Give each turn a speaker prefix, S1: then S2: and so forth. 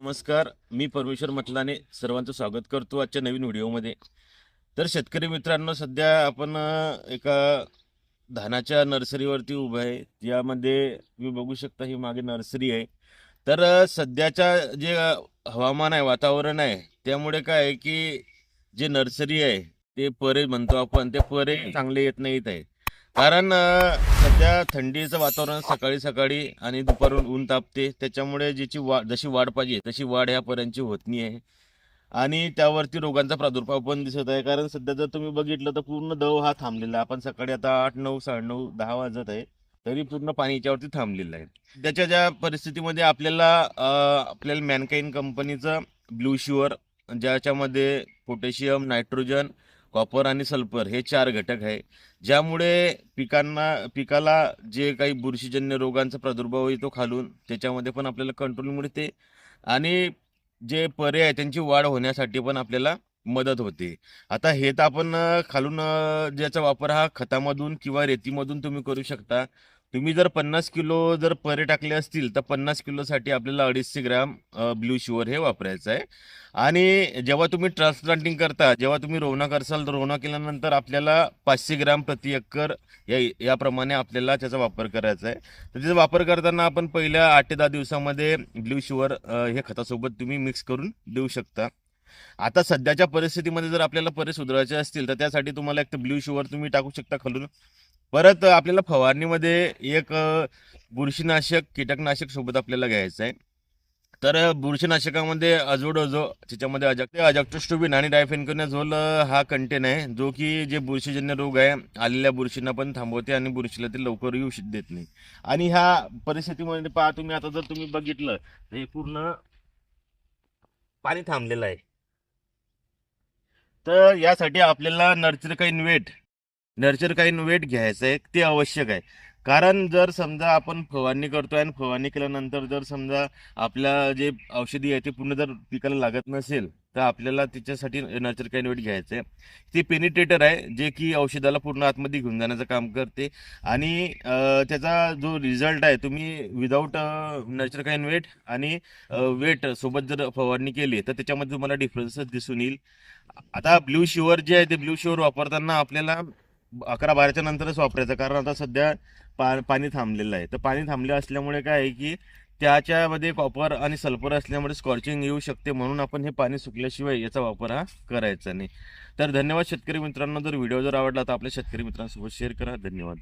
S1: नमस्कार मी परमेश्वर मटलाने सर्वांचं स्वागत करतो आजच्या नवीन व्हिडिओमध्ये. तर शेतकरी मित्रांनो सध्या आपण एका धानाच्या नर्सरीवरती उभं आहे. यामध्ये तुम्ही बघू शकता ही मागे नर्सरी आहे. तर सध्याच्या जे हवामान आहे वातावरण आहे त्यामुळे काय आहे की जे नर्सरी आहे ते परे म्हणतो आपण ते परे चांगले येत नाहीत आहे. कारण सध्या थंडीचं वातावरण सकाळी सकाळी आणि दुपारून ऊन तापते. त्याच्यामुळे ज्याची वा जशी वाढ पाहिजे तशी वाढ ह्या पर्यंतची होत नाही आहे. आणि त्यावरती रोगांचा प्रादुर्भाव पण दिसत आहे. कारण सध्या जर तुम्ही बघितलं तर पूर्ण दव हा थांबलेला आहे. आपण सकाळी आता आठ नऊ साडेनऊ दहा वाजत आहे तरी पूर्ण पाणी याच्यावरती थांबलेलं आहे. त्याच्या ज्या परिस्थितीमध्ये आपल्याला आपल्याला मॅनकाईन कंपनीचं ब्लू शुअर ज्याच्यामध्ये पोटॅशियम नायट्रोजन कॉपर आणि सल्फर हे चार घटक आहे. ज्यामुळे पिकांना पिकाला जे काही बुरशीजन्य रोगांचा प्रादुर्भाव येतो खालून त्याच्यामध्ये पण आपल्याला कंट्रोल मिळते आणि जे पर्याय आहे त्यांची वाढ होण्यासाठी पण आपल्याला मदत होते. आता हे तर आपण खालून ज्याचा वापर हा खतामधून किंवा रेतीमधून तुम्ही करू शकता. तुम्ही जर पन्नास किलो जर परे टाकले असतील तर पन्नास किलोसाठी आपल्याला अडीचशे ग्रॅम ब्ल्यू शुअर हे वापरायचं आहे. आणि जेव्हा तुम्ही ट्रान्सप्लांटिंग करता जेव्हा तुम्ही रोवणा करसाल तर रोवणा केल्यानंतर आपल्याला पाचशे ग्रॅम प्रति एकर या याप्रमाणे आपल्याला त्याचा वापर करायचा आहे. तर त्याचा वापर करताना आपण पहिल्या आठ ते दहा दिवसामध्ये ब्ल्यू शुअर हे खतासोबत तुम्ही मिक्स करून देऊ शकता. आता सध्याच्या परिस्थितीमध्ये जर आपल्याला परे सुधारायचे असतील तर त्यासाठी तुम्हाला एक तर ब्ल्यू शुअर तुम्ही टाकू शकता खालून. परत आपल्याला फवारणीमध्ये एक बुरशीनाशक कीटकनाशक सोबत आपल्याला घ्यायचं आहे. तर बुरशीनाशकामध्ये बुरशीनाशकामध्ये अजोडोजो त्याच्यामध्ये अजक अजक्टोस्टोबिन आणि डायफेनकोनाझोल हा कंटेन आहे जो की जे बुरशीजन्य रोग आहे आलेल्या बुरशींना पण थांबवते आणि बुरशीला ते लवकर येऊ देत नाही. आणि ह्या परिस्थितीमध्ये पहा तुम्ही आता जर तुम्ही बघितलं तर हे पूर्ण पाणी थांबलेलं आहे. तर यासाठी आपल्याला नर्चर काही वेट नर्चर काही वेट घ्यायचं आहे ते आवश्यक आहे. कारण जर समजा आपण फवारणी करतोय आणि फवारणी केल्यानंतर जर समजा आपल्या जे औषधी आहे ते पूर्ण जर पिकाला लागत नसेल तर आपल्याला त्याच्यासाठी नर्चर काही वेट घ्यायचं आहे. ते पेनिट्रेटर आहे जे की औषधाला पूर्ण आतमध्ये घेऊन जाण्याचं काम करते. आणि त्याचा जो रिझल्ट आहे तुम्ही विदाऊट नर्चर काही वेट आणि वेट सोबत जर फवारणी केली तर त्याच्यामध्ये तुम्हाला डिफरन्सच दिसून येईल. आता ब्ल्यू शुअर जे आहे ते ब्ल्यू शुअर वापरताना आपल्याला अकरा बाराच्या नंतरच वापरायचं कारण आता सध्या पा पाणी थांबलेलं आहे. तर पाणी थांबले असल्यामुळे काय आहे की त्याच्यामध्ये कॉपर आणि सल्फर असल्यामुळे स्कॉर्चिंग येऊ शकते म्हणून आपण हे पाणी सुकल्याशिवाय याचा वापर हा करायचा नाही. तर धन्यवाद शेतकरी मित्रांनो. जर व्हिडिओ जर आवडला तर आपल्या शेतकरी मित्रांसोबत शेअर करा. धन्यवाद.